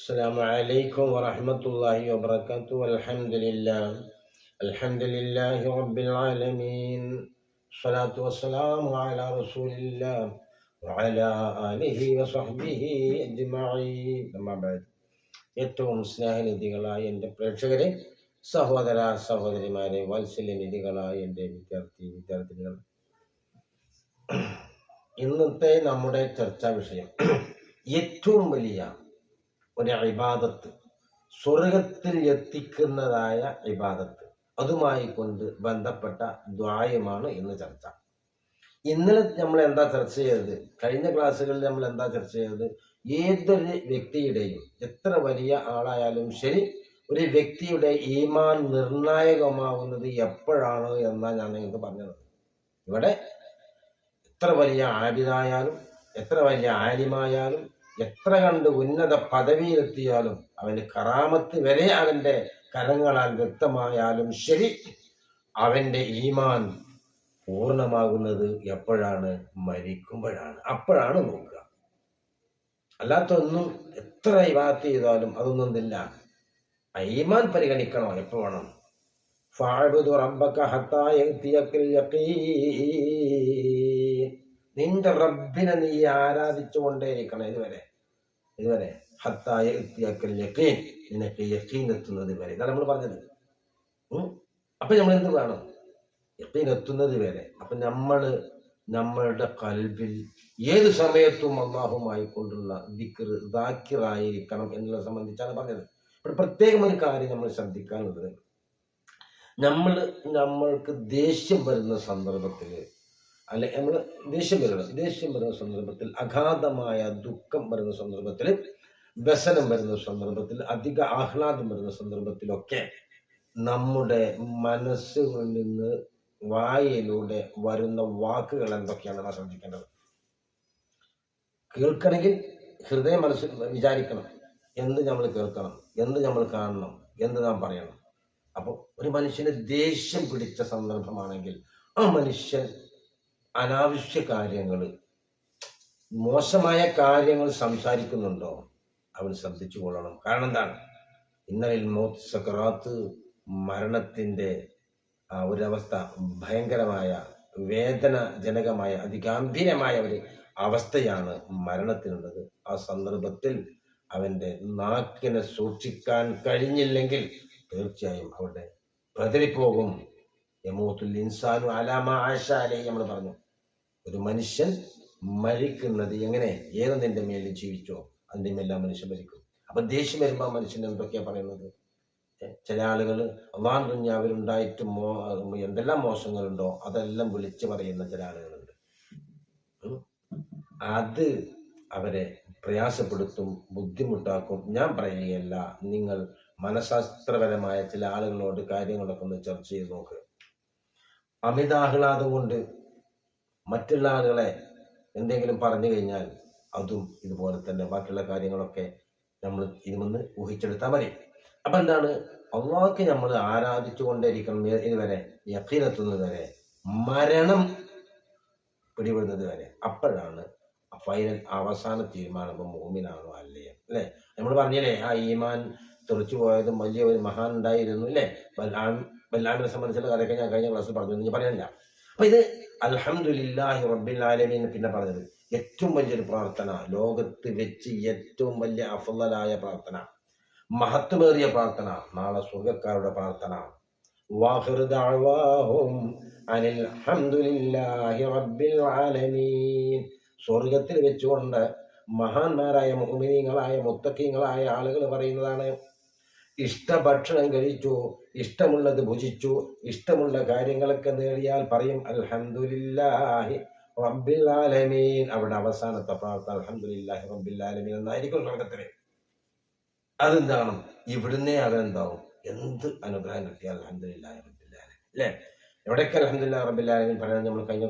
السلام عليكم ورحمة الله وبركاته والحمد لله الحمد لله رب العالمين الصلاة والسلام على رسول الله وعلى آله وصحبه أجمعين أما بعد ഏറ്റവും സ്നേഹനിധികളായ എൻ്റെ പ്രേക്ഷകരെ സഹോദര സഹോദരിമാരെ വാത്സല്യനിധികളായ എൻ്റെ വിദ്യാർത്ഥി വിദ്യാർത്ഥിനികൾ ഇന്നത്തെ നമ്മുടെ ചർച്ചാ വിഷയം ഏറ്റവും വലിയ ഒരു ഇബാദത്ത് സ്വർഗത്തിൽ എത്തിക്കുന്നതായ ഇബാദത്ത്. അതുമായി കൊണ്ട് ബന്ധപ്പെട്ട ദ്വായമാണ് ഇന്ന് ചർച്ച. ഇന്നലെ നമ്മൾ എന്താ ചർച്ച ചെയ്തത്? കഴിഞ്ഞ ക്ലാസ്സുകളിൽ നമ്മൾ എന്താ ചർച്ച ചെയ്തത്? ഏതൊരു വ്യക്തിയുടെയും എത്ര വലിയ ആളായാലും ശരി ഒരു വ്യക്തിയുടെ ഈമാൻ നിർണായകമാവുന്നത് എപ്പോഴാണ് എന്നാണ് ഞാൻ നിങ്ങൾക്ക് പറഞ്ഞത്. ഇവിടെ എത്ര വലിയ ആബിദായാലും എത്ര വലിയ ആലിമായാലും എത്ര കണ്ട് ഉന്നത പദവിയിലെത്തിയാലും അവന് കറാമത്ത് വരെ അവന്റെ കരങ്ങളാൽ വ്യക്തമായാലും ശരി അവന്റെ ഈമാൻ പൂർണമാകുന്നത് എപ്പോഴാണ്? മരിക്കുമ്പോഴാണ്. അപ്പോഴാണ് നോക്കുക. അല്ലാത്തൊന്നും എത്ര ഇവാത്ത് ചെയ്താലും അതൊന്നും ഐമാൻ പരിഗണിക്കണോ എപ്പോ വേണം? ഫഅബ്ദു റബ്ബക ഹത്താ യഅതിയക്കൽ യഖീൻ. നിന്റെ റബ്ബിനെ നീ ആരാധിച്ചുകൊണ്ടേയിരിക്കണം ഇതുവരെ. ഇതുവരെ. ഹത്തായ എത്തിയാക്കൽ യക്കീൻ. നിനക്ക് യക്കീൻ എത്തുന്നത് വരെ ഇതാണ് നമ്മൾ പറഞ്ഞത്. അപ്പൊ നമ്മൾ എന്ത് വേണം? യക്കീൻ എത്തുന്നത് വരെ അപ്പൊ നമ്മൾ നമ്മളുടെ കൽബിൽ ഏത് സമയത്തും അള്ളാഹുമായി കൊണ്ടുള്ള ദിക്ർ ദാക്കിറായിരിക്കണം എന്നുള്ളത് സംബന്ധിച്ചാണ് പറഞ്ഞത്. ഇവിടെ പ്രത്യേകം ഒരു കാര്യം നമ്മൾ ശ്രദ്ധിക്കാനുള്ളത്. നമ്മൾ നമ്മൾക്ക് ദേഷ്യം വരുന്ന സന്ദർഭത്തിൽ അല്ലെ നമ്മൾ ദേഷ്യം വരുന്നത്. ദേഷ്യം വരുന്ന സന്ദർഭത്തിൽ അഗാധമായ ദുഃഖം വരുന്ന സന്ദർഭത്തിൽ വ്യസനം വരുന്ന സന്ദർഭത്തിൽ അധിക ആഹ്ലാദം വരുന്ന സന്ദർഭത്തിലൊക്കെ നമ്മുടെ മനസ്സുകളിൽ നിന്ന് വായയിലൂടെ വരുന്ന വാക്കുകൾ എന്തൊക്കെയാണ് നമ്മൾ ശ്രദ്ധിക്കേണ്ടത്. കേൾക്കണമെങ്കിൽ ഹൃദയ മനസ്സിൽ വിചാരിക്കണം. എന്ത് നമ്മൾ കേൾക്കണം? എന്ത് നമ്മൾ കാണണം? എന്ത് നാം പറയണം? അപ്പോൾ ഒരു മനുഷ്യന് ദേഷ്യം പിടിച്ച സന്ദർഭമാണെങ്കിൽ ആ മനുഷ്യൻ അനാവശ്യ കാര്യങ്ങൾ മോശമായ കാര്യങ്ങൾ സംസാരിക്കുന്നുണ്ടോ? അവൻ ശ്രദ്ധിച്ചു കൊള്ളണം. കാരണം എന്താണ്? ഇന്നലിൽ മോത്ത് സക്രാത്ത് മരണത്തിന്റെ ഒരവസ്ഥ ഭയങ്കരമായ വേദനജനകമായ അതിഗാംഭീര്യമായ ഒരു അവസ്ഥയാണ് മരണത്തിനുള്ളത്. ആ സന്ദർഭത്തിൽ അവന്റെ നാക്കിനെ സൂക്ഷിക്കാൻ കഴിഞ്ഞില്ലെങ്കിൽ തീർച്ചയായും അവിടെ പ്രതിരിപ്പോകും യമൂത്തുൽ ഇൻസാനു അലാമ ആശാലേ നമ്മൾ പറഞ്ഞു ഒരു മനുഷ്യൻ മരിക്കുന്നത് എങ്ങനെ? ഏതെന്നിന്റെ മേലിൽ ജീവിച്ചോ അതിന്റെ മേലെല്ലാം മനുഷ്യൻ മരിക്കും. അപ്പൊ ദേഷ്യം വരുമ്പോൾ മനുഷ്യൻ എന്തൊക്കെയാ പറയുന്നത്? ചില ആളുകൾ അള്ളാൻ ദുഞ്ഞാവിലുണ്ടായിട്ട് മോ എന്തെല്ലാം മോശങ്ങളുണ്ടോ അതെല്ലാം വിളിച്ചു പറയുന്ന ചില ആളുകളുണ്ട്. അത് അവരെ പ്രയാസപ്പെടുത്തും ബുദ്ധിമുട്ടാക്കും. ഞാൻ പറയുകയല്ല നിങ്ങൾ മനഃശാസ്ത്രപരമായ ചില ആളുകളോട് കാര്യങ്ങളൊക്കെ ഒന്ന് ചർച്ച ചെയ്ത് നോക്ക്. അമിതാഹ്ലാദം കൊണ്ട് മറ്റുള്ള ആളുകളെ എന്തെങ്കിലും പറഞ്ഞു കഴിഞ്ഞാൽ അതും ഇതുപോലെ തന്നെ ബാക്കിയുള്ള കാര്യങ്ങളൊക്കെ നമ്മൾ ഇതിമൊന്ന് ഊഹിച്ചെടുത്താൽ മതി. അപ്പൊ എന്താണ്? അള്ളാഹ്ക്ക് നമ്മൾ ആരാധിച്ചു കൊണ്ടേയിരിക്കണം ഇതുവരെ യക്കീനെത്തുന്നത് വരെ മരണം പിടിപെടുന്നത് വരെ. അപ്പോഴാണ് ഫൈനൽ അവസാന തീരുമാനം ഇപ്പം മൂമിനാണോ അല്ലേ? അല്ലേ? നമ്മൾ പറഞ്ഞില്ലേ ആ ഈമാൻ തെറിച്ചു പോയതും വലിയ ഒരു മഹാൻ ഉണ്ടായിരുന്നു അല്ലേ? ബല്ലാമിനെ സംബന്ധിച്ചുള്ള കഥയൊക്കെ ഞാൻ കഴിഞ്ഞ ക്ലാസ്സിൽ പറഞ്ഞു ഞാൻ പറയാനില്ല. അപ്പൊ ഇത് അൽഹംദുലില്ലാഹി റബ്ബിൽ ആലമീൻ പിന്നെ പറഞ്ഞത്. ഏറ്റവും വലിയൊരു പ്രാർത്ഥന ലോകത്ത് വെച്ച് ഏറ്റവും വലിയ അഫലായ പ്രാർത്ഥന മഹത്വമേറിയ പ്രാർത്ഥന നാളെ സ്വർഗക്കാരുടെ പ്രാർത്ഥന. സ്വർഗത്തിൽ വെച്ചുകൊണ്ട് മഹാന്മാരായ മുഹമിനീങ്ങളായ മുത്തക്കീങ്ങളായ ആളുകൾ പറയുന്നതാണ് ഇഷ്ടഭക്ഷണം കഴിച്ചു ഇഷ്ടമുള്ളത് ഭുജിച്ചു ഇഷ്ടമുള്ള കാര്യങ്ങളൊക്കെ നേടിയാൽ പറയും അൽഹംദുലില്ലാഹി റബ്ബിൽ ആലമീൻ. അവിടെ അവസാനത്തെ പ്രാർത്ഥന അൽഹംദുലില്ലാഹി റബ്ബിൽ ആലമീൻ എന്നായിരിക്കും സ്വർഗത്തിലെ. അതെന്താണ് ഇവിടുന്നേ അവരെന്താവും എന്ത് അനുഗ്രഹം കിട്ടിയാൽ അൽഹംദുലില്ലാഹി റബ്ബിൽ ആലമീൻ. അല്ലേ? എവിടെയൊക്കെ അൽഹംദുലില്ലാഹി റബ്ബിൽ ആലമീൻ പറയാൻ നമ്മൾ കഴിഞ്ഞ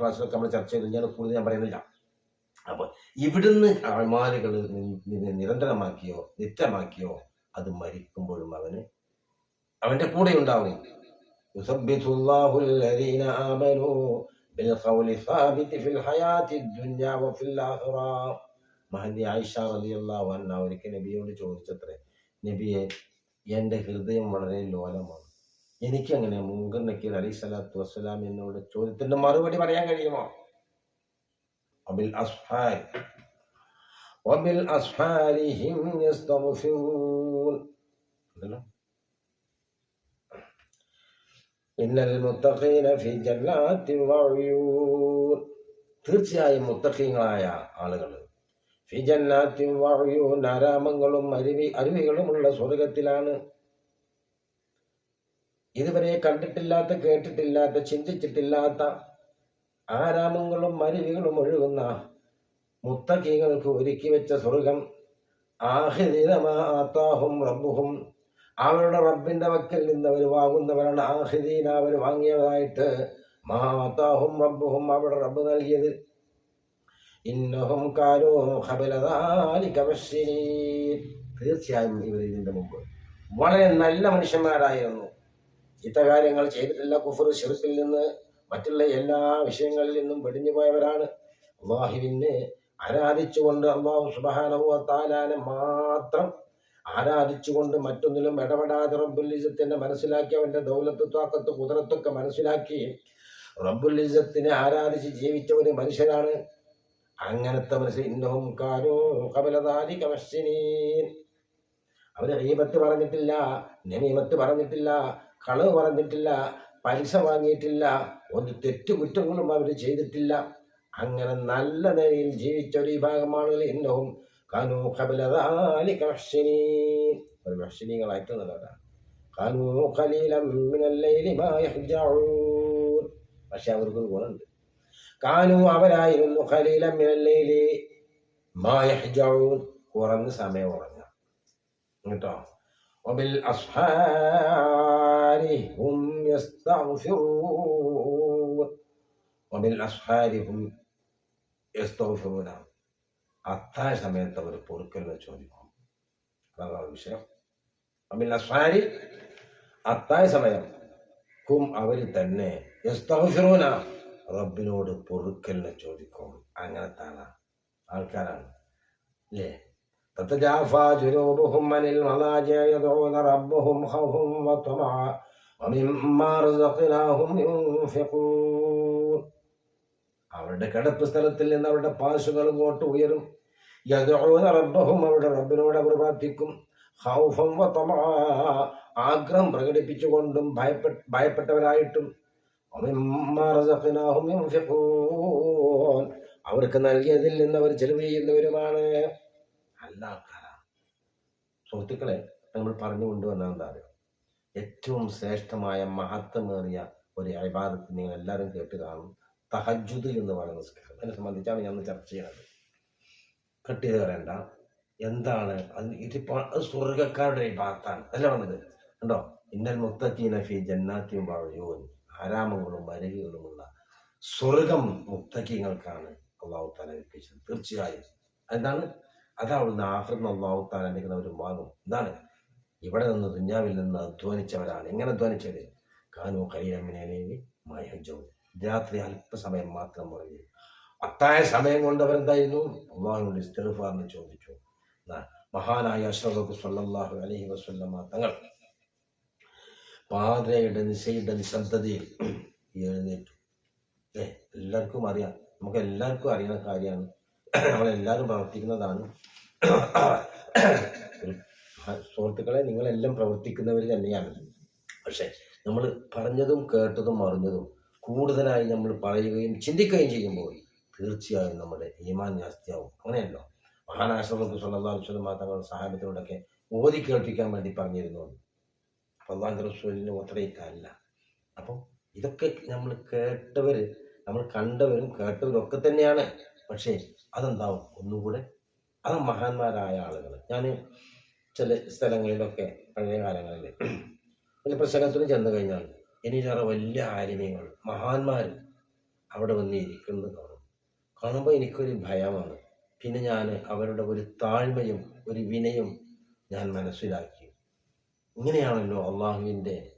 ക്ലാസ്സിലൊക്കെ നമ്മൾ ചർച്ച ചെയ്തു ഞാൻ കൂടുതൽ ഞാൻ പറയുന്നില്ല. അപ്പൊ ഇവിടുന്ന് അമാലുകൾ നിരന്തരമാക്കിയോ നിത്യമാക്കിയോ അത് മരിക്കുമ്പോഴും അവന് അവന്റെ കൂടെ ഉണ്ടാവും يثبت الله الذين آمنوا بالقول الثابت في الحياة الدنيا وفي الآخرة മഹദി ആയിഷ റളിയല്ലാഹു അൻഹ ഒരിക്കൽ നബിയോട് ചോദിച്ചത്രേ നബിയെ എൻ്റെ ഹൃദയം വളരെ ലോലമാണ് എനിക്കങ്ങനെ മുങ്കർ നക്കീർ അലി സ്വലാത്തു വസ്സലാം എന്നോട് ചോദ്യത്തിന്റെ മറുപടി പറയാൻ കഴിയുമോ അബിൽ അസ്ഹാർ വബിൽ അസ്ഹാരിഹിം യസ്തഗ്ഫിറൂൻ ഇന്നൽ മുത്തഖീന ഫി ജന്നാത്തിൻ തീർച്ചയായും മുത്തഖീങ്ങളായ ആളുകൾ ഫി ജന്നാത്തിൻ വഅയൂൻ ആരാമങ്ങളും അരുവി അരുവികളുമുള്ള സ്വർഗത്തിലാണ് ഇതുവരെ കണ്ടിട്ടില്ലാത്ത കേട്ടിട്ടില്ലാത്ത ചിന്തിച്ചിട്ടില്ലാത്ത ആരാമങ്ങളും അരുവികളും ഒഴുകുന്ന മുത്തഖീങ്ങൾക്ക് ഒരുക്കി വെച്ച സ്വർഗം ആഹിദിനമാത്താഹും റബ്ബുഹും അവരുടെ റബ്ബിന്റെ വക്കൽ നിന്ന് അവർ വാങ്ങുന്നവരാണ്. ആഹിദീന അവർ വാങ്ങിയതായിട്ട്. മാതാഹും റബ്ബുഹും അവരുടെ റബ്ബ് നൽകിയത്. ഇന്നഹും കാലോ തീർച്ചയായും ഇവർ ഇതിന്റെ മുമ്പ്. വളരെ നല്ല മനുഷ്യന്മാരായിരുന്നു. ഇത്തകാര്യങ്ങൾ ചെയ്തിട്ടില്ല. കുഫർ ഷിർക്കിൽ നിന്ന് മറ്റുള്ള എല്ലാ വിഷയങ്ങളിൽ നിന്നും വെടിഞ്ഞു പോയവരാണ് അള്ളാഹുവിനെ ആരാധിച്ചുകൊണ്ട് അള്ളാഹു സുബാനവ താലാനെ മാത്രം ആരാധിച്ചുകൊണ്ട് മറ്റൊന്നിലും ഇടപെടാതെ റബ്ബുൽ ഇസത്തിനെ മനസ്സിലാക്കി അവന്റെ ദൗലത്ത് താക്കത്ത് കുതിരത്തൊക്കെ മനസ്സിലാക്കി റബ്ബുൽ ഇസത്തിനെ ആരാധിച്ച് ജീവിച്ച ഒരു മനുഷ്യനാണ്. അങ്ങനത്തെ മനുഷ്യൻ ഇന്നവും കാരോ കപലതാലി കമശിനീൻ അവർ റീബത്ത് പറഞ്ഞിട്ടില്ല നമീമത്ത് പറഞ്ഞിട്ടില്ല കളവ് പറഞ്ഞിട്ടില്ല പൈസ വാങ്ങിയിട്ടില്ല ഒരു തെറ്റു കുറ്റങ്ങളും അവർ ചെയ്തിട്ടില്ല. അങ്ങനെ നല്ല നിലയിൽ ജീവിച്ച ഒരു വിഭാഗം ആളുകൾ ഇന്നവും കാനു കബലദാലിക മുഹ്സിനീൻ ഒരു മുഹ്സിനീങ്ങളായിട്ട് നല്ലവരാണ് കാനു ഖലീലം മിനൽ ലൈലി മാ യഹ്ജഊൻ പക്ഷെ അവർക്കൊരു ഗുണമുണ്ട് കാനു അവരായിരുന്നു ഖലീലം മിനൽ ലൈലി മാ യഹ്ജഊൻ കുറഞ്ഞ സമയം ഉറങ്ങാം കേട്ടോ وبال أسحار هم يستغفرون وبالأسحار هم يستغفرون അത്താഴ സമയത്ത് അവർ പൊറുക്കലിനെ ചോദിക്കും. അതാണ് വിഷയം. അമിൽ അസ്ഫാനി അത്താഴ സമയം. ഹും അവർ തന്നെ യസ്തഹസിറൂന റബ്ബിനോട് പൊറുക്കലിനെ ചോദിക്കും. അങ്ങനത്തെ ആൾക്കാരാണ്. അല്ലേ അവരുടെ കിടപ്പ് സ്ഥലത്തിൽ നിന്ന് അവരുടെ പാശുകൾ ഇങ്ങോട്ട് ഉയരും. യദഊന റബ്ബഹും അവരുടെ റബ്ബിനോട് അവർ പ്രാർത്ഥിക്കും. ഹൗഫം ആഗ്രഹം പ്രകടിപ്പിച്ചുകൊണ്ടും ഭയപ്പെട്ട ഭയപ്പെട്ടവരായിട്ടും. അവർക്ക് നൽകിയതിൽ നിന്ന് അവർ ചെലവ് ചെയ്യുന്നവരുമാണ്. സുഹൃത്തുക്കളെ നമ്മൾ പറഞ്ഞു കൊണ്ടുവന്ന എന്താ അറിയോ? ഏറ്റവും ശ്രേഷ്ഠമായ മഹത്വമേറിയ ഒരു അഭിഭാഗത്ത് നിങ്ങൾ എല്ലാവരും കേട്ട് കാണും. തഹജുദ് എന്ന് പറയുന്ന നിസ്കാരം. അതിനെ സംബന്ധിച്ചാണ് ഞാൻ ചർച്ച ചെയ്യുന്നത്. കട്ട് ചെയ്ത് പറയണ്ട. എന്താണ്? അത് ഇതിപ്പോ അത് സ്വർഗക്കാരുടെ ഭാഗത്താണ്. അല്ല പറഞ്ഞത്? കണ്ടോ? ഇന്നൽ മുത്തക്കീന ഫി ജന്നാത്തിയും വാഴയോൻ ആരാമങ്ങളും അരുവികളുമുള്ള സ്വർഗം മുത്തക്കീങ്ങൾക്കാണ് അള്ളാഹു താല ഏൽപ്പിച്ചത് തീർച്ചയായും. എന്താണ് അത് ആഫ്രിന്ന് അള്ളാഹു താല എടുക്കുന്നവരും വാങ്ങും. എന്താണ്? ഇവിടെ നിന്ന് ദുഞ്ഞാവിൽ നിന്ന് അധ്വാനിച്ചവരാണ്. എങ്ങനെ അധ്വാനിച്ചത്? കാനു കൈ അമ്മിനെ രാത്രി അല്പസമയം മാത്രം പറഞ്ഞു അത്തായ സമയം കൊണ്ട് അവരെന്തായിരുന്നു? അള്ളാഹുവിന്റെ ഇസ്തിഗ്ഫാറിന് ചോദിച്ചു. മഹാനായ അഷ്റഫ് സല്ലാഹു അലഹി വസ്ല്ലമ്മ തങ്ങൾ പാതയുടെ നിശയുടെ നിശബ്ദതയിൽ എഴുന്നേറ്റു. ഏ എല്ലാവർക്കും അറിയാം. നമുക്ക് എല്ലാവർക്കും അറിയുന്ന കാര്യമാണ്. നമ്മളെല്ലാവരും പ്രവർത്തിക്കുന്നതാണ്. സുഹൃത്തുക്കളെ നിങ്ങളെല്ലാം പ്രവർത്തിക്കുന്നവർ തന്നെയാണ്. പക്ഷെ നമ്മൾ പറഞ്ഞതും കേട്ടതും അറിഞ്ഞതും കൂടുതലായി നമ്മൾ പറയുകയും ചിന്തിക്കുകയും ചെയ്യുമ്പോൾ തീർച്ചയായും നമ്മുടെ ഈമാൻ ജാസ്തിയാവും അങ്ങനെയല്ലോ? മഹാനാശ്രമർക്ക് സ്വല്ലാസ്വലം തങ്ങൾ സഹാബത്തിനോടൊക്കെ ഓതി കേൾപ്പിക്കാൻ വേണ്ടി പറഞ്ഞിരുന്നു. അള്ളാഹ് റസൂലിന് ഒത്തടയിട്ടല്ല അപ്പോൾ ഇതൊക്കെ നമ്മൾ കേട്ടവർ നമ്മൾ കണ്ടവരും കേട്ടവരും ഒക്കെ തന്നെയാണ്. പക്ഷേ അതെന്താവും? ഒന്നുകൂടെ അത് മഹാന്മാരായ ആളുകൾ ഞാൻ ചില സ്ഥലങ്ങളിലൊക്കെ പഴയ കാലങ്ങളിൽ ഒരു പ്രസംഗത്തിന് ചെന്നു കഴിഞ്ഞാൽ എനിക്കേറെ വലിയ ആലിമ്യങ്ങൾ മഹാന്മാർ അവിടെ വന്ന് ഇരിക്കുന്നത് കാണും. കാണുമ്പോൾ എനിക്കൊരു ഭയമാണ്. പിന്നെ ഞാൻ അവരുടെ ഒരു താഴ്മയും ഒരു വിനയും ഞാൻ മനസ്സിലാക്കി. ഇങ്ങനെയാണല്ലോ അള്ളാഹുവിന്റെ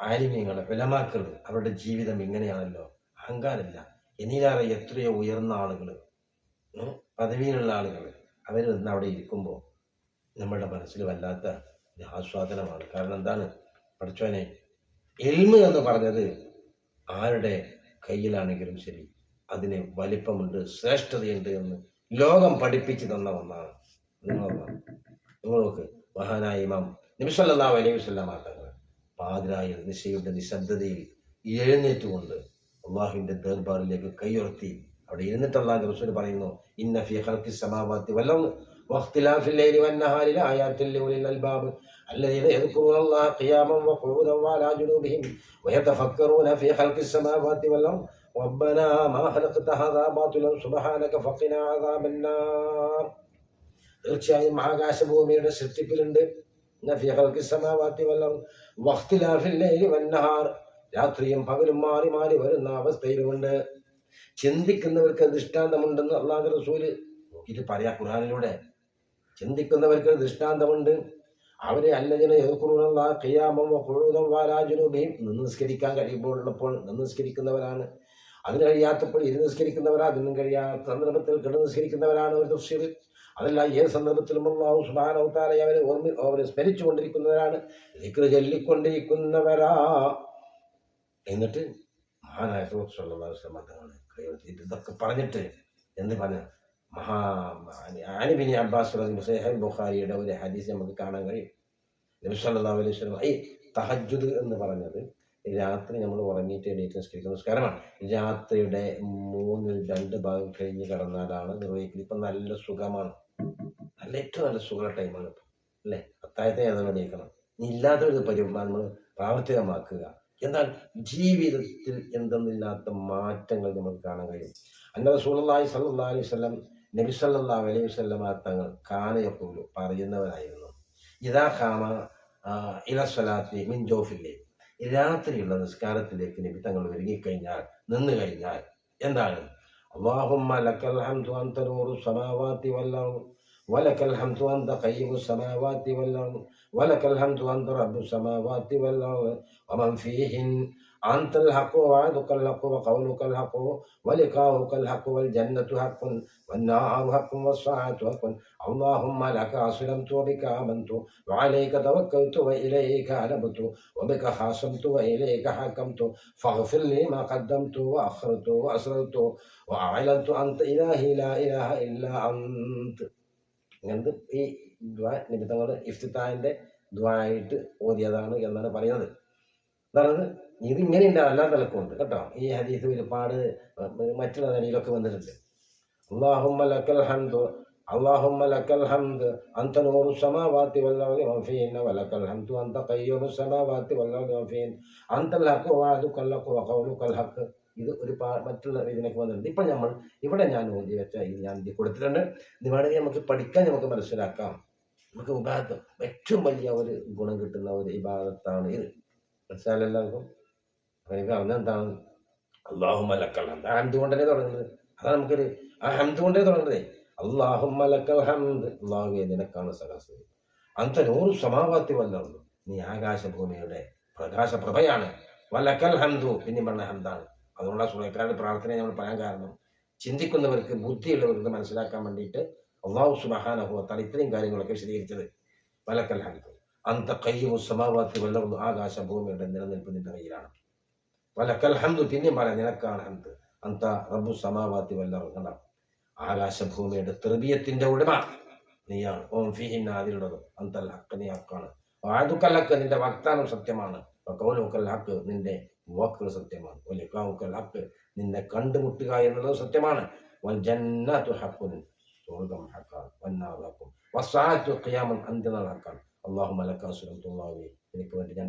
ആലിമ്യങ്ങൾ വിലമാക്കൾ അവരുടെ ജീവിതം ഇങ്ങനെയാണല്ലോ. അഹങ്കാരമില്ല. എന്നിലേറെ എത്രയോ ഉയർന്ന ആളുകൾ പദവിയിലുള്ള ആളുകൾ അവർ ഇന്ന് അവിടെ ഇരിക്കുമ്പോൾ നമ്മളുടെ മനസ്സിൽ വല്ലാത്ത ഒരു ആസ്വാദനമാണ്. കാരണം എന്താണ്? പഠിച്ചോനെ എൽമ് എന്ന് പറഞ്ഞത് ആരുടെ കയ്യിലാണെങ്കിലും ശരി അതിന് വലിപ്പമുണ്ട് ശ്രേഷ്ഠതയുണ്ട് എന്ന് ലോകം പഠിപ്പിച്ചു തന്ന ഒന്നാണ് നിങ്ങളൊന്നാണ് നിങ്ങൾ നോക്ക് മഹാനായ ഇമാം നിമിഷല്ലാ അലൈഹി വസല്ലമ തങ്ങൾ പാതിരായിൽ നിശയുടെ നിശബ്ദതയിൽ എഴുന്നേറ്റുകൊണ്ട് അള്ളാഹുവിന്റെ ദർബാറിലേക്ക് കൈയുയർത്തി അവിടെ ഇരുന്നിട്ട് അള്ളാഹു റസൂൽ പറയുന്നു ഇന്ന ഫി ഖൽഖി സമാവാത്തി വല്ലം واختلاف الليل والنهار لآيات لأولي الألباب الذين يذكرون الله قياما وقعودا وعلى جنوبهم ويتفكرون في خلق السماوات والأرض ربنا ما خلقت هذا باطلا سبحانك فقنا عذاب النار തീർച്ചയായും ആകാശഭൂമിയുടെ സൃഷ്ടിപ്പിലുണ്ട് നഫി ഖൽഖി സമാവാത്തി വല്ലം വഖ്തിലാഫിൽ ലൈലി വന്നഹാർ രാത്രിയും പകലും മാറി മാറി വരുന്ന അവസ്ഥയിലുമുണ്ട് ചിന്തിക്കുന്നവർക്ക് ദൃഷ്ടാന്തമുണ്ടെന്ന് അള്ളാഹു റസൂല് ഇത് പറയാ ഖുർആനിലൂടെ ചിന്തിക്കുന്നവർക്ക് ദൃഷ്ടാന്തമുണ്ട് അവരെ അല്ലതിനെ എതിർക്കുള്ള ഖിയാമം കുഴുതം വാരാജുനൂബിയും നിന്ന് നിസ്കരിക്കാൻ കഴിയുമ്പോൾ ഉള്ളപ്പോൾ നിന്ന് നിസ്കരിക്കുന്നവരാണ് അതിന് കഴിയാത്തപ്പോൾ ഇരുന്ന് നിസ്കരിക്കുന്നവരാ അതിനും കഴിയാത്ത സന്ദർഭത്തിൽ കിടന്ന് നിസ്കരിക്കുന്നവരാണ് ഒരു തഫ്സീർ. അതല്ല ഏത് സന്ദർഭത്തിലും അള്ളാഹു സുബാനവതാരെ അവരെ ഓർമ്മ അവരെ സ്മരിച്ചു കൊണ്ടിരിക്കുന്നവരാണ് ദിക്റ് ചൊല്ലിക്കൊണ്ടിരിക്കുന്നവരാ. എന്നിട്ട് മഹാനായ സുഹൃത്തുള്ളതാണ് ഇതൊക്കെ പറഞ്ഞിട്ട് എന്ത് പറഞ്ഞ മഹാ ആനിബിനി അബ്ബാസ് ബുഖാരിയുടെ ഒരു ഹദീസ് നമുക്ക് കാണാൻ കഴിയും. നബിസ് അലൈഹി ഈ തഹജ്ജുദ് എന്ന് പറഞ്ഞത് രാത്രി നമ്മൾ ഉറങ്ങിയിട്ട് എണീറ്റ് നിസ്കരിക്കുന്ന നിസ്കാരമാണ് രാത്രിയുടെ മൂന്നിൽ രണ്ട് ഭാഗം കഴിഞ്ഞ് കിടന്നാലാണ് നിർവഹിക്കുന്നത്. ഇപ്പം നല്ല സുഖമാണ്. നല്ല ഏറ്റവും നല്ല സുഖമുള്ള ടൈമാണ് ഇപ്പം അല്ലേ? അത്താഴത്തെ അത് എണീക്കണം ഇല്ലാത്തൊരു പരിപാടി നമ്മൾ പ്രാവർത്തികമാക്കുക. എന്നാൽ ജീവിതത്തിൽ എന്തെന്നില്ലാത്ത മാറ്റങ്ങൾ നമുക്ക് കാണാൻ കഴിയും. അന്ന സുഹൃത്തായി സല്ലാ അലൈഹി വസല്ലം നബി സല്ലാ അലൈഹി വസല്ലം തങ്ങൾ കാനയപ്പോലും പറയുന്നവരായിരുന്നു. ഇതാ ഖാമ ഇല സ്വലാത്തി മിൻ ജോഫില്ലേ? രാത്രിയുള്ള നിസ്കാരത്തിലേക്ക് നബി തങ്ങൾ ഒരുങ്ങിക്കഴിഞ്ഞാൽ നിന്ന് കഴിഞ്ഞാൽ എന്താണ് അള്ളാഹുമ്മ ലക്കൽ ഹംദു അൻത നൂറു സമാവാതി വല്ലർദ് ولك الحمد أنت قيم السماوات والأرض ولك الحمد أنت رب السماوات والأرض ومن فيهن أنت الحق ووعدك الحق وقولك الحق ولقاؤك الحق والجنة حق والنار حق والساعة حق اللهم لك أسلمت وبك آمنت وعليك توكلت وإليك أنبت وبك خاصمت وإليك حكمت فاغفر لي ما قدمت وأخرت وأسررت وأعلنت أنت إلهي لا إله إلا أنت ഇങ്ങനത്തെ ഈ ദ്വാ നിമിത്തങ്ങളുടെ ഇഫ്തിത്താഹിന്റെ ദ്വായിട്ട് ഓതിയതാണ് എന്നാണ് പറയുന്നത് അതാണ് ഇത് ഇങ്ങനെ ഇങ്ങനെയുണ്ട് എല്ലാ നിലക്കുണ്ട് കേട്ടോ? ഈ ഹദീസ് ഒരുപാട് മറ്റുള്ള നിലയിലൊക്കെ വന്നിട്ടുണ്ട്. അള്ളാഹുമ്മ ലക്കൽ ഹംദ് അള്ളാഹുമ്മ ലക്കൽ ഹംദ് അന്ത നൂറു സമാവാത്തി വല്ലവതി വഫീൻ വലക്കൽ ഹംദു അന്ത കയ്യൂറു സമാവാത്തി വല്ലവതി വഫീൻ അന്തൽ ഹക്ക് വാഴു കല്ലക്ക് വഖൗലു കൽ ഇത് ഒരു മറ്റുള്ള ഇതിനൊക്കെ വന്നിട്ടുണ്ട്. ഇപ്പം നമ്മൾ ഇവിടെ ഞാൻ ഓതി വെച്ച ഇത് ഞാൻ ഇത് കൊടുത്തിട്ടുണ്ട്. ഇത് നമുക്ക് പഠിക്കാൻ നമുക്ക് മനസ്സിലാക്കാം. നമുക്ക് വിഭാഗത്തും ഏറ്റവും വലിയ ഒരു ഗുണം കിട്ടുന്ന ഒരു വിഭാഗത്താണ് ഇത്. മനസ്സിലായാലും എല്ലാവർക്കും? അപ്പം എനിക്ക് എന്താണ്? അള്ളാഹു ഹംദ്. ആ ഹംദ് കൊണ്ടല്ലേ തുടങ്ങുന്നത്? അതാണ് നമുക്കൊരു ആ ഹംദ് കൊണ്ടേ തുടങ്ങുന്നതേ? അള്ളാഹു മലക്കൽ ഹംദ്. അള്ളാഹു നിനക്കാണ് സഹസ്രം അന്ത നൂറ് സമാവാത്തി വല്ലതും നീ ആകാശഭൂമിയുടെ പ്രകാശപ്രഭയാണ്. വലക്കൽ ഹംദു. പിന്നെ പറഞ്ഞ ഹംദാണ്. അതുകൊണ്ട് ആ സുഹൃത്തുക്കാരുടെ പ്രാർത്ഥന നമ്മൾ പറയാൻ കാരണം ചിന്തിക്കുന്നവർക്ക് ബുദ്ധിയുള്ളവർക്ക് മനസ്സിലാക്കാൻ വേണ്ടിയിട്ട് അള്ളാഹു സുബഹാനഹുവത്താൽ ഇത്രയും കാര്യങ്ങളൊക്കെ വിശദീകരിച്ചത്. വലക്കൽ ഹംദു. അന്ത കയ്യും സമാവാത്തി വല്ലതും ആകാശഭൂമിയുടെ നിലനിൽപ്പ് നിന്റെ കയ്യിലാണ്. വലക്കൽ ഹന്തു പിന്നെയും പറയാം നിനക്കാണ് ഹംദ്. അന്ത റബ്ബു സമാവാത്തി കണ്ട ആകാശഭൂമിയുടെ തൃതീയത്തിന്റെ ഉടമ. നീയാണ്. ഓം ഫിഹിൻ അതിലുള്ളത് അന്തൽ ഹക്ക് നീ ഹക്കാണ് വാതുക്കൽ ഹക്ക് നിന്റെ വാഗ്ദാനം സത്യമാണ്. കൗലുക്കൽ ഹക്ക് നിന്റെ വാക്കുകൾ സത്യമാണ്. ഒലിക്കാവുക്കൽ ഹക്ക് നിന്നെ കണ്ടുമുട്ടുക എന്നുള്ളത് സത്യമാണ്. വൽ ജന്നത്തു ഹക്കുൻ സ്വർഗം ഹക്കാണ് വന്നാർ ഹക്കും. വസാത്തു ഖിയാമൻ അന്ത്യനാൾ ഹക്കാണ് അള്ളാഹു മലക്കാസുലത്തുള്ളാവേ എനിക്ക് വേണ്ടി ഞാൻ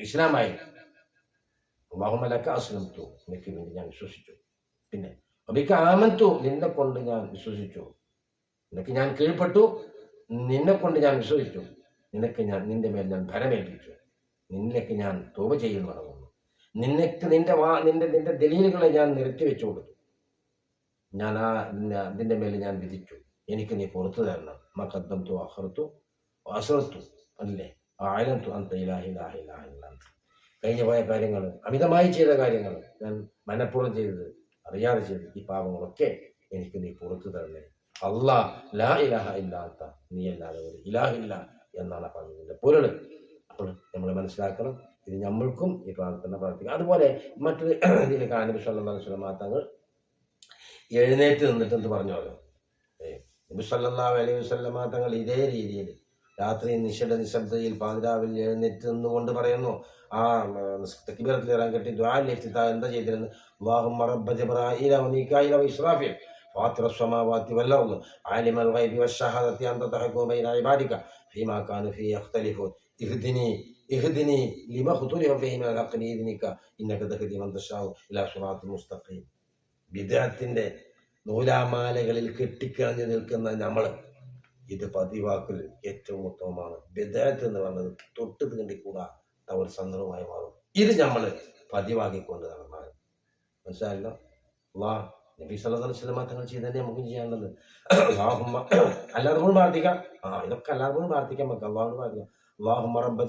ഇസ്ലാമായി അള്ളാഹു അസ്ലംതു എനിക്ക് വേണ്ടി ഞാൻ വിശ്വസിച്ചു. പിന്നെ അബിക്ക് ആമന്തു നിന്നെ കൊണ്ട് ഞാൻ വിശ്വസിച്ചു. നിനക്ക് ഞാൻ കീഴ്പ്പെട്ടു നിന്നെ കൊണ്ട് ഞാൻ വിശ്വസിച്ചു. നിനക്ക് ഞാൻ നിന്റെ മേൽ ഞാൻ ഭരമേൽപ്പിച്ചു. നിന്നിലേക്ക് ഞാൻ തോപ ചെയ്യുന്നു നടന്നു നിനക്ക് നിന്റെ വാ നിന്റെ നിന്റെ ദലീലുകളെ ഞാൻ നിരത്തി വെച്ചു കൊടുത്തു. ഞാൻ ആ നിന്റെ മേൽ ഞാൻ വിധിച്ചു. എനിക്ക് നീ പുറത്തു തരണം. മക്കദ്ദം തു അഹർത്തു അസർത്തു അല്ലേ? ആയിരം തു അന്ത ഇലാഹി ഇലാഹി ഇലാഹി ഇലാഹി. കഴിഞ്ഞു പോയ കാര്യങ്ങൾ അമിതമായി ചെയ്ത കാര്യങ്ങൾ ഞാൻ മനഃപൂർവം ചെയ്തത് അറിയാതെ ചെയ്ത് ഈ പാപങ്ങളൊക്കെ എനിക്ക് നീ പുറത്തു തരണേ. അല്ലാ ലാ ഇലാഹ ഇല്ലാത്ത നീ അല്ലാതെ ഒരു ഇലാഹില്ല എന്നാണ് പറഞ്ഞതിന്റെ പൊരുൾ അപ്പോൾ നമ്മൾ മനസ്സിലാക്കണം ഇത് നമ്മൾക്കും ഈ പ്രാർത്ഥന പ്രാർത്ഥിക്കാം. അതുപോലെ മറ്റൊരു ഇതിൽ കാനബിസ്വല്ലാ തങ്ങൾ എഴുന്നേറ്റ് നിന്നിട്ട് എന്ത് പറഞ്ഞോ നബി സല്ലല്ലാഹു അലൈഹി വസല്ലം തങ്ങൾ ഇതേ രീതിയിൽ രാത്രി നിശട നിശബ്ദതയിൽ പാതിരാവിൽ എഴുന്നേറ്റ് നിന്നുകൊണ്ട് പറയുന്നു ആ തക്ബീറത്തിൽ ഇറാൻ കെട്ടി ദ്വാലിഫ്തിത എന്താ ചെയ്തിരുന്നത് അല്ലാഹുമ്മ റബ്ബ ജബ്രായീല വമീകായില വഇസ്രാഫീൽ فاطر السماوات والأرض عالم الغيب والشهادة أنت تحكم بين عبادك فيما كانوا فيه يختلفون اهدني اهدني لما اختلف فيه من الحق بإذنك إنك تهدي من تشاء إلى صراط مستقيم വിദേഹത്തിന്റെ നൂലാമാലകളിൽ കെട്ടിക്കിളഞ്ഞു നിൽക്കുന്ന നമ്മൾ ഇത് പതിവാക്കൽ ഏറ്റവും ഉത്തമമാണ്. ബദാത്ത് എന്ന് പറയുന്നത് തൊട്ട് തീണ്ടിക്കൂടാ അവർ സന്ദർഭമായി മാറും. ഇത് നമ്മൾ പതിവാക്കിക്കൊണ്ട് നടന്നാൽ മനസ്സിലായല്ലോ? വാ നബി സല്ലാ സ്വലമ തങ്ങൾ ചെയ്ത് തന്നെ നമുക്കും ചെയ്യാനുള്ളത്? അല്ലാതെ പോലും പ്രാർത്ഥിക്കാം. ആ ഇതൊക്കെ അല്ലാതെ പോലും പ്രാർത്ഥിക്കാം നമുക്ക്. അള്ളാഹോട് പ്രാർത്ഥിക്കാം. അള്ളാഹുമ്മ റബ്ബ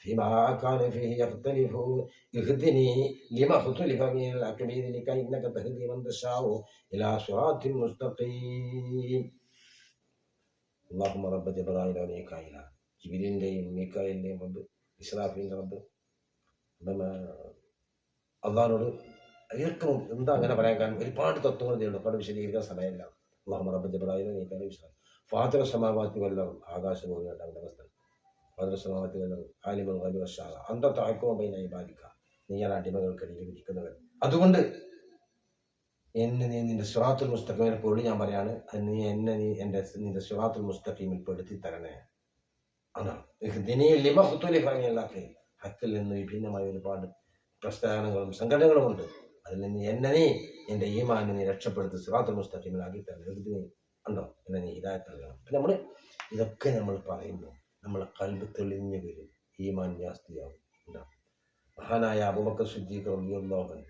فيما كان فيه يختلفون اهدني لما اختلف من الحق بإذنك إنك تهدي من تشاء إلى صراط مستقيم اللهم رب جبرائيل وميكائيل ജിബിലിൻ്റെയും മീക്കായിൻ്റെയും റബ്ബ് ഇസ്രാഫിൻ്റെ റബ്ബ് അള്ളഹാനോട് ഇതൊക്കെ എന്താ അങ്ങനെ പറയാൻ കാരണം ഒരുപാട് തത്വങ്ങൾ ചെയ്യുന്നുണ്ട് ഒരുപാട് വിശദീകരിക്കാൻ സമയമില്ല അള്ളാഹു റബ്ബ് ജബറായിലും മീക്കാലും ഇസ്രാഫ് ഫാത്തിറ സമാവാത്തി വല്ലതും ആകാശഭൂമിയുടെ അവസ്ഥ ഫാത്തിറ നിന്നും വല്ലതും ആലിമൽ വലി വശാല അന്ത താഴ്ക്കുമോ ബൈനായി ബാധിക്കുക നീയാണ് അടിമകൾക്കിടയിൽ വിധിക്കുന്നവൻ അതുകൊണ്ട് എന്നെ നീ നിന്റെ സുറാത്തുൽ മുസ്തഖീമിൽ പൊള്ളി ഞാൻ പറയാണ് നീ എന്നെ നീ എന്റെ നിന്റെ സുറാത്തുൽ മുസ്തഖീമിൽ പെടുത്തി തരണേ. അതാണ്. ഹക്കിൽ നിന്ന് വിഭിന്നമായ ഒരുപാട് പ്രസ്ഥാനങ്ങളും സംഘടനകളും ഉണ്ട്. അതിൽ നിന്ന് എന്നെ നീ എന്റെ ഈമാനെ നീ രക്ഷപ്പെടുത്തി സുറാത്തുൽ മുസ്തഖീമിലാക്കി തരണം. നീ ഉണ്ടോ? എന്നെ നീ ഹിദായത്ത് നൽകണം. നമ്മൾ ഇതൊക്കെ നമ്മൾ പറയുമ്പോൾ നമ്മളെ കൽബ് തെളിഞ്ഞു വരും. ഈമാൻ ജാസ്തിയാവും. മഹാനായ അബുബക്കർ സിദ്ദീഖ് അൻഹു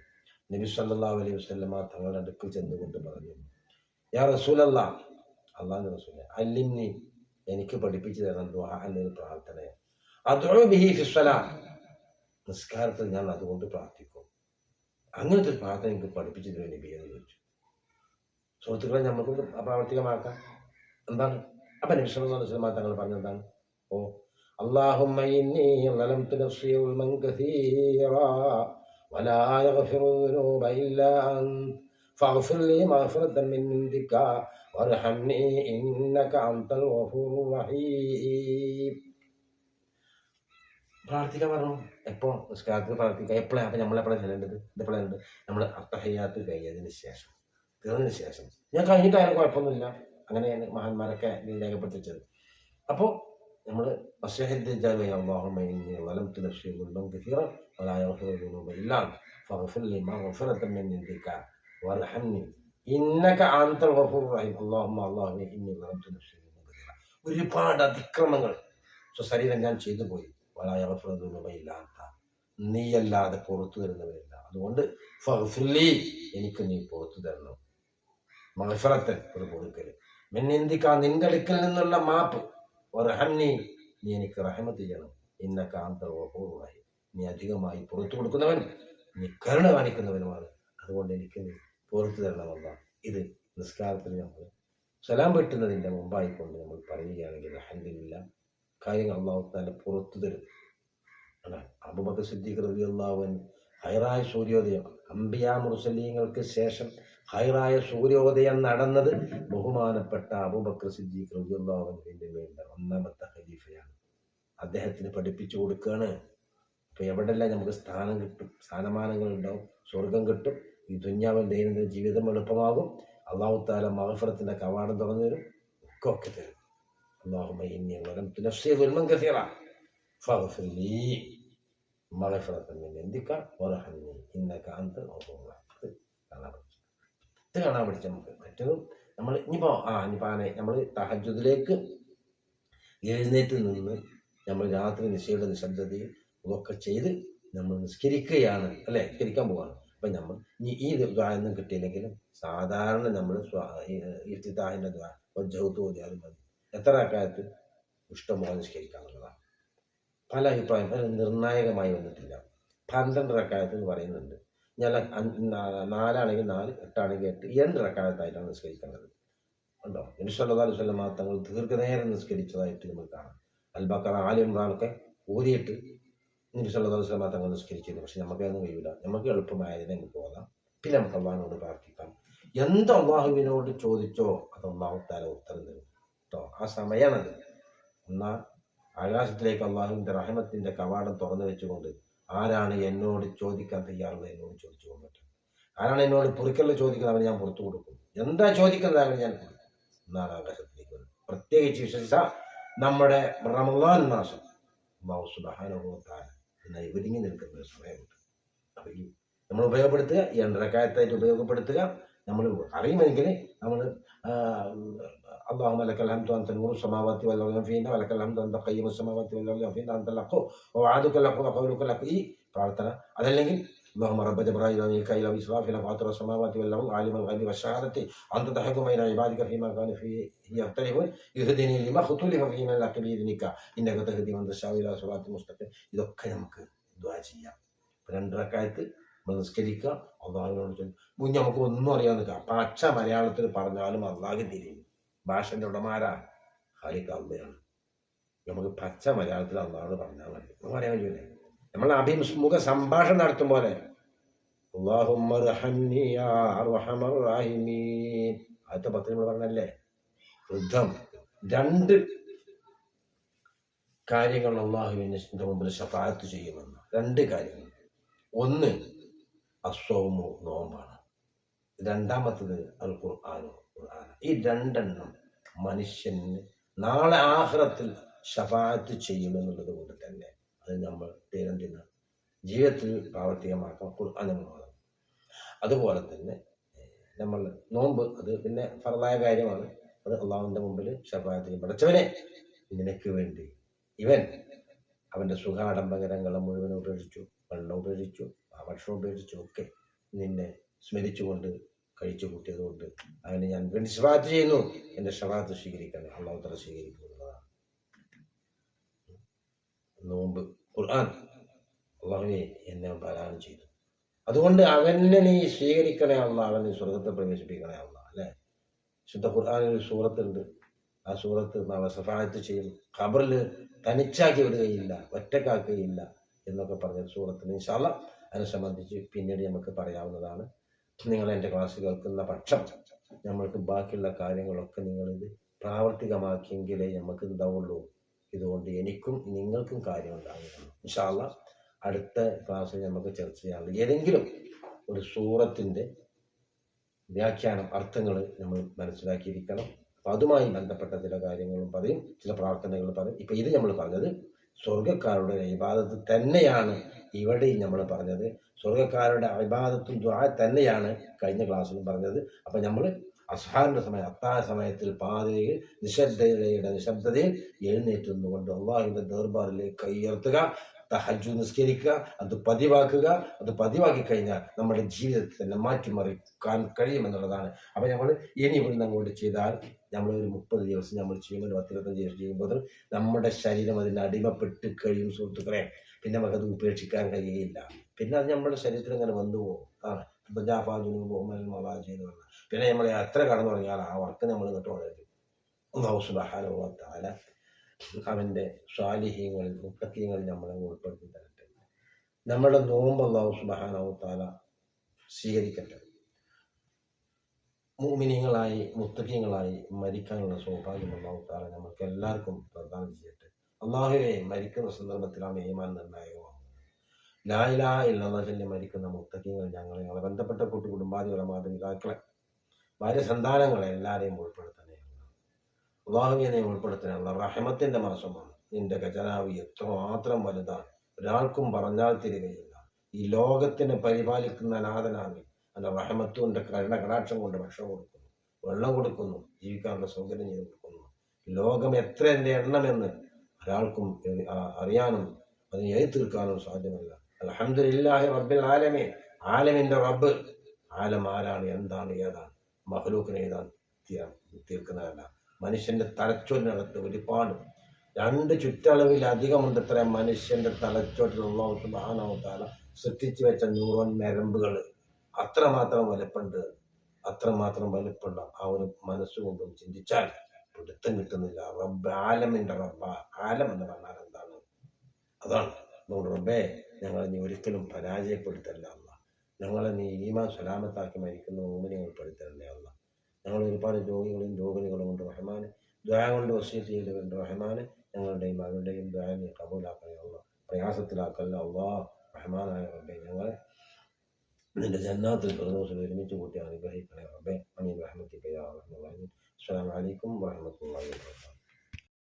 നബി സല്ലല്ലാഹു അലൈഹി വസല്ലമ തങ്ങളുടെ അടുക്കൽ ചെന്നുകൊണ്ട് പറഞ്ഞു യാ റസൂലല്ല അള്ളാഹു റസൂല അല്ലിന്നി എനിക്ക് പഠിപ്പിച്ചു തരണം ദുആ എന്നൊരു പ്രാർത്ഥനയാണ്. അതോ ബിഹി നിസ്കാരത്തിൽ ഞാൻ അതുകൊണ്ട് പ്രാർത്ഥിക്കും. അങ്ങനത്തെ ഒരു പ്രാർത്ഥന എനിക്ക് പഠിപ്പിച്ചു തരുമോ നബി എന്ന് ചോദിച്ചു. സുഹൃത്തുക്കളെ നമുക്ക് പ്രാവർത്തികമാക്കാം. എന്താണ്? അപ്പം സല്ലല്ലാഹു അലൈഹി വസല്ലം തങ്ങൾ പറഞ്ഞെന്താണ് اللهم إني ظلمت نفسي ظلما كثيرا ولا يغفر الذنوب إلا أنت فاغفر لي مغفرة من عندك وارحمني إنك أنت الغفور الرحيم പ്രാർത്ഥിക്കാൻ പറഞ്ഞു എപ്പോ നിസ്കാരത്തിൽ പ്രാർത്ഥിക്കുക എപ്പോഴാണ് അപ്പം നമ്മളെപ്പോഴാണ് ചെല്ലേണ്ടത് ഇതെപ്പോഴാണ് നമ്മൾ അത്തഹയ്യാത്ത് കഴിഞ്ഞതിന് ശേഷം തീർന്നതിന് ശേഷം ഞാൻ കഴിഞ്ഞിട്ടായാലും കുഴപ്പമൊന്നുമില്ല അങ്ങനെയാണ് മഹാന്മാരൊക്കെ ഇതിൽ രേഖപ്പെടുത്തിച്ചത് അപ്പോൾ നമ്മൾ ഒരുപാട് അതിക്രമങ്ങൾ. സ്വശരീരം ഞാൻ ചെയ്തു പോയി. വലായഫില്ലാത്ത നീയല്ലാതെ പുറത്തു തരുന്നവരില്ല അതുകൊണ്ട് ഫഹ്ഫില്ലി എനിക്ക് നീ പുറത്തു തരണം. മഹഫറത്തൻ ഒരു കൊടുക്കൽ. മെന്നിന്തിക്ക നിന്റെ നിന്നുള്ള മാപ്പ്. ഒരഹന്നി നീ എനിക്ക് റഹമത്ത് ചെയ്യണം. ഇന്ന കാന്തർവപൂർവമായി നീ അധികമായി പുറത്തു കൊടുക്കുന്നവൻ നീ കരുണ കാണിക്കുന്നവനുമാണ്. അതുകൊണ്ട് എനിക്ക് പുറത്തു തരണമല്ല. ഇത് നിസ്കാരത്തിൽ നമ്മൾ സലാം പെട്ടുന്നതിന്റെ മുമ്പായിക്കൊണ്ട് നമ്മൾ പറയുകയാണെങ്കിൽ അഹന്ദില്ല കാര്യങ്ങൾ അള്ളാഹു തന്നെ പുറത്തു തരും. അതാണ് അബുബക്കർ സിദ്ദീഖ് റബി അള്ളാഹുവൻ ഹൈറായ സൂര്യോദയം അമ്പിയാ മുർസലീങ്ങൾക്ക് ശേഷം ഹൈറായ സൂര്യോദയം നടന്നത് ബഹുമാനപ്പെട്ട അബൂബക്ര സിദ്ദീഖ് റബിയുള്ളാഹുവിന്റെ വേണ്ട ഒന്നാമത്തെ ഖലീഫയാണ്. അദ്ദേഹത്തിന് പഠിപ്പിച്ചു കൊടുക്കുകയാണ്. ഇപ്പൊ എവിടെല്ലാം നമുക്ക് സ്ഥാനം കിട്ടും സ്ഥാനമാനങ്ങൾ ഉണ്ടാവും സ്വർഗം കിട്ടും ഈ ദുഞ്ഞാവൻ ദൈനംദിന ജീവിതം എളുപ്പമാകും. അള്ളാഹു താല മഹഫറത്തിന്റെ കവാടം തുറന്നു തരും ഒക്കെ ഒക്കെ തരും. അള്ളാഹുമ ഇന്ത്യ കാണാൻ ഇത് കാണാൻ പഠിച്ച നമുക്ക് മറ്റൊരു നമ്മൾ ഇനിയിപ്പോൾ ആ ഇനിയിപ്പോൾ ആനെ നമ്മൾ തഹജുദിലേക്ക് എഴുന്നേറ്റ് നിന്ന് നമ്മൾ രാത്രി നിശയുടെ നിശബ്ദതയിൽ ഇതൊക്കെ ചെയ്ത് നമ്മൾ നിസ്കരിക്കുകയാണ് അല്ലേ? നിസ്കരിക്കാൻ പോവാണ്. അപ്പം നമ്മൾ ഇനി ഈ ദ്വാരൊന്നും കിട്ടിയില്ലെങ്കിലും സാധാരണ നമ്മൾ ഇഫ്തിദാഹിന്റെ ദ്വാര ഓതിയാലും മതി. എത്ര അക്കാലത്ത് ഇഷ്ടംപോലെ നിഷ്കരിക്കാന്നുള്ളതാണ് പല അഭിപ്രായം അത് നിർണായകമായി വന്നിട്ടില്ല. പന്ത്രണ്ട് അക്കാലത്ത് എന്ന് പറയുന്നുണ്ട്. ഞാൻ നാലാണെങ്കിൽ നാല് എട്ടാണെങ്കിൽ എട്ട്. രണ്ട് റക്കാലത്തായിട്ടാണ് നിസ്കരിക്കേണ്ടത്. ഉണ്ടോ? ഇൻഷല്ലാ വല്ലം തങ്ങൾ ദീർഘനേരം നിസ്കരിച്ചതായിട്ട് നമ്മൾ കാണാം. അൽബക്കർ ആലിമ്രാനൊക്കെ ഊരിയിട്ട് നിമിഷല്ലാ വല്ലം തങ്ങൾ നിസ്കരിച്ചിരുന്നു. പക്ഷെ നമുക്ക് അതൊന്നും കഴിയില്ല നമുക്ക് എളുപ്പമായതിനെ നമുക്ക് പോകാം. പിന്നെ നമുക്ക് അള്ളാഹിനോട് പ്രാർത്ഥിക്കാം. എന്ത് അള്ളാഹുവിനോട് ചോദിച്ചോ അത് അള്ളാഹു ഉത്തരം തരും. കേട്ടോ ആ സമയമാണത് എന്നാൽ ആകാശത്തിലേക്ക് അള്ളാഹുവിന്റെ റഹമത്തിന്റെ കവാടം തുറന്നു വെച്ചുകൊണ്ട് ആരാണ് എന്നോട് ചോദിക്കാൻ തയ്യാറുള്ളത് എന്നോട് ചോദിച്ചു കൊണ്ടിട്ട് ആരാണ് എന്നോട് പൊറുക്കലിൽ ചോദിക്കുന്നത് അവന് ഞാൻ പുറത്തു കൊടുക്കും. എന്താ ചോദിക്കുന്നത് അവന് ഞാൻ എന്നാണ് ആകാശത്തിലേക്ക് വരുന്നത്. പ്രത്യേകിച്ച് വിശ്വസിച്ച നമ്മുടെ റമദാൻ മാസം അള്ളാഹു സുബഹാനുഭവത്താൽ എന്നായി ഒരുങ്ങി നിൽക്കുന്ന ഒരു സമയമുണ്ട്. അപ്പോൾ ഈ നമ്മൾ ഉപയോഗപ്പെടുത്തുക ഈ രണ്ടരക്കാലത്തായിട്ട് ഉപയോഗപ്പെടുത്തുക നമ്മൾ അറിയുമെങ്കിൽ നമ്മൾ اللهم لك الحمد أنت نور السماوات والأرض فينا ولك الحمد أنت قيم السماوات والأرض فينا أنت الحق ووعدك الحق وقولك الحق ഈ പ്രാർത്ഥന അതല്ലെങ്കിൽ اللهم رب جبرائيل وميكائيل وإسرافيل فاطر السماوات والأرض عالم الغيب والشهادة أنت تحكم بين عبادك فيما كانوا فيه يختلفون اهدني لما اختلف فيه من الحق بإذنك إنك تهدي من تشاء إلى صراط مستقيم ഇതൊക്കെ നമുക്ക് ദുആ ചെയ്യാം രണ്ടരക്കാലത്ത് നമ്മൾ നിസ്കരിക്കുക അള്ളാഹുവിനോട് ചോദിക്കും മുൻ നമുക്ക് ഒന്നും അറിയാൻ നിൽക്കാം പച്ച മലയാളത്തിൽ പറഞ്ഞാലും അള്ളാഹ് തിരിയും ഭാഷന്റെ ഉടമാരാ? ഖാലിക്ക് അള്ളയാണ്. നമുക്ക് പച്ച മലയാളത്തിൽ അള്ളാഹോട് പറഞ്ഞാൽ മതി. നമുക്ക് പറയാൻ കഴിയൂലേ നമ്മൾ അഭിമുഖ സംഭാഷണം നടത്തും പോലെ. അടുത്ത പത്ത് നമ്മൾ പറഞ്ഞല്ലേ? വൃദ്ധം രണ്ട് കാര്യങ്ങൾ അള്ളാഹുവിന്റെ മുമ്പിൽ ഷഫാത്ത് ചെയ്യുമെന്ന്. രണ്ട് കാര്യങ്ങൾ. ഒന്ന് അസ്വമോ നോമ്പാണ്. രണ്ടാമത്തത് അൽ ഖുർആാനോ ഈ രണ്ടെണ്ണം മനുഷ്യന് നാളെ ആഹ്റത്തിൽ ഷഫാത്ത് ചെയ്യുമെന്നുള്ളത് കൊണ്ട് തന്നെ അത് നമ്മൾ ദൈനംദിന ജീവിതത്തിൽ പ്രാവർത്തികമാക്കണം എന്നുള്ളത്. അതുപോലെ തന്നെ നമ്മൾ നോമ്പ് അത് പിന്നെ ഫറതായ കാര്യമാണ്. അത് അള്ളാഹുവിന്റെ മുമ്പിൽ ചെയ്യും. പഠിച്ചവനെ നിനക്ക് വേണ്ടി ഇവൻ അവന്റെ സുഖാഡംബകരങ്ങളെ മുഴുവൻ ഉപേക്ഷിച്ചു വെള്ളം ഉപേക്ഷിച്ചു ഭക്ഷണം ഉപേക്ഷിച്ചു ഒക്കെ നിന്നെ സ്മരിച്ചുകൊണ്ട് കഴിച്ചു കൂട്ടിയതുകൊണ്ട് അവന് ഞാൻ വേണ്ടി ഷഫാത്ത് ചെയ്യുന്നു. എന്റെ ഷഫാത്ത് സ്വീകരിക്കണം അള്ളാഹുത്തറ സ്വീകരിക്കുന്നതാണ് നോമ്പ് ഖുർആൻ അള്ളാഹുവെ എന്നെ പാരായണം ചെയ്തു. അതുകൊണ്ട് അവനെ നീ സ്വീകരിക്കണേ അള്ള അവനെ സ്വർഗത്തെ പ്രവേശിപ്പിക്കണേ അള്ള അല്ലേ? ശുദ്ധ ഖുർആാനിൽ സൂറത്തുണ്ട്. ആ സൂറത്ത് നാളെ സഫായത്ത് ചെയ്യും. ഖബറിൽ തനിച്ചാക്കി വിടുകയില്ല ഒറ്റക്കാക്കുകയില്ല എന്നൊക്കെ പറഞ്ഞ സൂറത്തിന് ഇൻഷാല്ല അതിനെ സംബന്ധിച്ച് പിന്നീട് നമുക്ക് പറയാവുന്നതാണ്. നിങ്ങൾ എന്റെ ക്ലാസ് കേൾക്കുന്ന പക്ഷം നമ്മൾക്ക് ബാക്കിയുള്ള കാര്യങ്ങളൊക്കെ നിങ്ങളിത് പ്രാവർത്തികമാക്കിയെങ്കിലേ നമുക്ക് ഉണ്ടാവുള്ളൂ ഇതുകൊണ്ട് എനിക്കും നിങ്ങൾക്കും കാര്യം ഉണ്ടാകും ഇൻഷാല്ല അടുത്ത ക്ലാസ്സിൽ നമുക്ക് ചർച്ച ചെയ്യാനുള്ള ഏതെങ്കിലും ഒരു സൂറത്തിന്റെ വ്യാഖ്യാനം അർത്ഥങ്ങൾ നമ്മൾ മനസ്സിലാക്കിയിരിക്കണം. അതുമായി ബന്ധപ്പെട്ട ചില കാര്യങ്ങളും പറയും ചില പ്രാർത്ഥനകൾ പറയും. ഇപ്പം ഇത് നമ്മൾ പറഞ്ഞത് സ്വർഗക്കാരുടെ ഇബാദത്ത് തന്നെയാണ് ഇവിടെയും നമ്മൾ പറഞ്ഞത്. സ്വർഗക്കാരുടെ അഭിബാധത്തും ദ്വാ തന്നെയാണ് കഴിഞ്ഞ ക്ലാസ്സിലും പറഞ്ഞത്. അപ്പം നമ്മൾ അസ്ഹാറിന്റെ സമയം അത്താഴ സമയത്തിൽ പാതയിൽ നിശബ്ദതയുടെ നിശബ്ദതയിൽ എഴുന്നേറ്റുന്നുകൊണ്ട് അള്ളാഹിന്റെ ദർബാറിലേക്ക് കൈയുയർത്തുക തഹജു നിസ്കരിക്കുക അത് പതിവാക്കുക അത് പതിവാക്കി കഴിഞ്ഞാൽ നമ്മുടെ ജീവിതത്തിൽ തന്നെ മാറ്റിമറിക്കാൻ കഴിയുമെന്നുള്ളതാണ്. അപ്പോൾ നമ്മൾ ഇനി ഇവിടുന്ന് അങ്ങോട്ട് ചെയ്താൽ നമ്മൾ ഒരു മുപ്പത് ദിവസം നമ്മൾ ചെയ്യുമ്പോൾ ഒരു പത്തിരുപത്തഞ്ച് ദിവസം ചെയ്യുമ്പോൾ നമ്മുടെ ശരീരം അതിന് അടിമപ്പെട്ട് കഴിയും സുഹൃത്തുക്കളെ. പിന്നെ നമുക്കത് ഉപേക്ഷിക്കാൻ കഴിയുകയില്ല പിന്നെ അത് നമ്മുടെ ശരീരത്തിൽ ഇങ്ങനെ വന്നു പോകും. ആണ് ജാഫാജുനും പറഞ്ഞാൽ പിന്നെ നമ്മൾ എത്ര കടന്നു തുടങ്ങിയാൽ ആ വർക്ക് നമ്മൾ ഇങ്ങോട്ട് വളരും അള്ളാഹു സുബഹാനുഭവത്താല അവന്റെ സ്വാലിഹ്യങ്ങളിൽ മുത്തക്കീയങ്ങളിൽ നമ്മളെ ഉൾപ്പെടുത്തി തരട്ടെ. നമ്മുടെ നോമ്പ് അള്ളാഹു സുബഹാനുഭവത്താല സ്വീകരിക്കട്ടെ. മൂമിനിയങ്ങളായി മുത്തക്കീയങ്ങളായി മരിക്കാനുള്ള സൗഭാഗ്യം അള്ളാഹു താല നമുക്ക് എല്ലാവർക്കും പ്രദാനം ചെയ്യട്ടെ. അള്ളാഹുവെ മരിക്കുന്ന സന്ദർഭത്തിലാണ് ഈമാൻ നിർണായകമാകുന്നത് ലായിലാ ഇല്ലെന്ന ചൊല്ലി മരിക്കുന്ന മുത്തക്കീങ്ങൾ ഞങ്ങളെ ഞങ്ങളെ ബന്ധപ്പെട്ട കൂട്ടുകുടുംബാദികളെ മാതാപിതാക്കളെ ഭാര്യ സന്താനങ്ങളെ എല്ലാവരെയും ഉൾപ്പെടുത്തണേ അള്ളാഹുവിനെ നീ ഉൾപ്പെടുത്തണേ റഹമത്തിന്റെ മാസമാണ് നിന്റെ ഖജനാവ് എത്രമാത്രം വലുതാണ്. ഒരാൾക്കും പറഞ്ഞാൽ തിരികയില്ല. ഈ ലോകത്തിനെ പരിപാലിക്കുന്ന നാഥനാണ് അല്ല റഹമത്തുവിന്റെ കരുണ കടാക്ഷം കൊണ്ട് ഭക്ഷണം കൊടുക്കുന്നു വെള്ളം കൊടുക്കുന്നു ജീവിക്കാനുള്ള സൗകര്യം ചെയ്ത് കൊടുക്കുന്നു. ലോകം എത്ര എന്റെ എണ്ണമെന്ന് ഒരാൾക്കും അറിയാനും അതിന് എഴുതി തീർക്കാനും സാധ്യമല്ല. അലഹമില്ലാഹി റബ്ബിൽ ആലമേ ആലമിന്റെ റബ്ബ് ആലം ആരാണ് എന്താണ് ഏതാണ്? മഹലൂക്കിനെ ഏതാണ് തീർക്കുന്നതല്ല. മനുഷ്യന്റെ തലച്ചോറിനകത്ത് ഒരുപാട്. രണ്ട് ചുറ്റളവിൽ അധികമുണ്ട് ഇത്ര അള്ളാഹു സുബ്ഹാനഹു തആല സൃഷ്ടിച്ചു വെച്ച ന്യൂറോൺ ഞരമ്പുകൾ. അത്രമാത്രം വലുപ്പുണ്ട് അത്രമാത്രം വലുപ്പമുള്ള ആ ഒരു മനസ്സുകൊണ്ടും ചിന്തിച്ചാൽ പിടുത്തം കിട്ടുന്നില്ല. റബ്ബ് ആലമിന്റെ റബ്ബ. ആലം എന്ന് പറഞ്ഞാൽ എന്താണ്? അതാണ്. അതുകൊണ്ട് റബ്ബേ ഞങ്ങളെ നീ ഒരിക്കലും പരാജയപ്പെടുത്തല്ല ഞങ്ങളെ നീ ഈമാൻ സലാമത്താക്കി മരിക്കുന്ന ഓമിനെ ഉൾപ്പെടുത്തല്ലേ അല്ല ഞങ്ങൾ ഒരുപാട് രോഗികളും രോഗികളും കൊണ്ട് റഹ്മാന് ദ്വാ കൊണ്ട് വസീത്ത് ചെയ്തവരുണ്ട്. റഹ്മാന് ഞങ്ങളുടെയും അവരുടെയും ദ്വാനെ നീ കബൂലാക്കണേ പ്രയാസത്തിലാക്കല്ല അള്ളാ. റഹ്മാനായ റബ്ബെ ഞങ്ങളെ നിന്റെ ജന്നാത്തിൽ ഫിർദൗസിൽ ഒരുമിച്ച് കൂട്ടി അനുഗ്രഹിക്കണേ റബ്ബെ. അമീൻ. റഹ്മത്തിക്ക് യാ റഹ്മാൻ അസ്സലാമു അലൈക്കും വറഹ്മത്തുള്ളാഹി വബറകാതുഹു